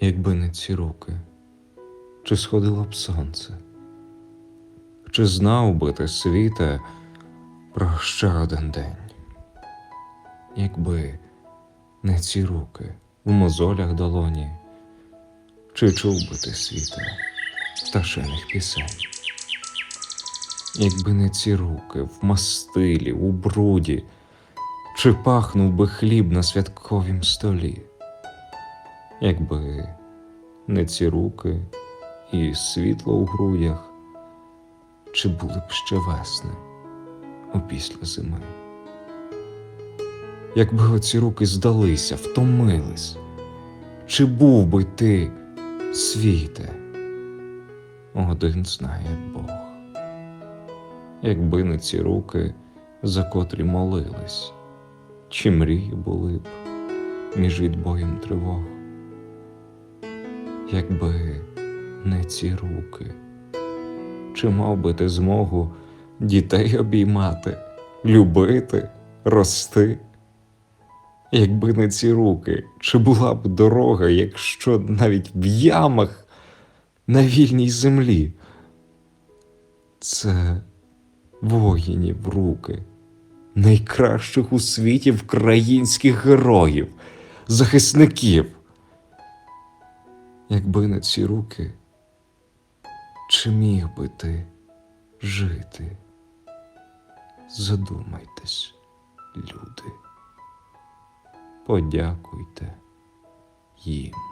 якби не ці руки, чи сходило б сонце, чи знав би ти світе про ще один день, якби не ці руки у мозолях долоні, чи чув би ти світе пташиних пісень, якби не ці руки в мастилі, у бруді, чи пахнув би хліб на святковім столі, якби не ці руки і світло у грудях, чи були б ще весни опісля зими. Якби оці руки здалися, втомились, чи був би ти світе? Один знає Бог. Якби не ці руки, за котрі молились, чи мрії були б між відбоєм тривог. Якби не ці руки, чи мав би ти змогу дітей обіймати, любити, рости? Якби не ці руки, чи була б дорога, якщо навіть в ямах на вільній землі? Це воїнів руки, найкращих у світі українських героїв, захисників. Якби не ці руки, чи міг би ти жити? Задумайтесь, люди. Подякуйте їм.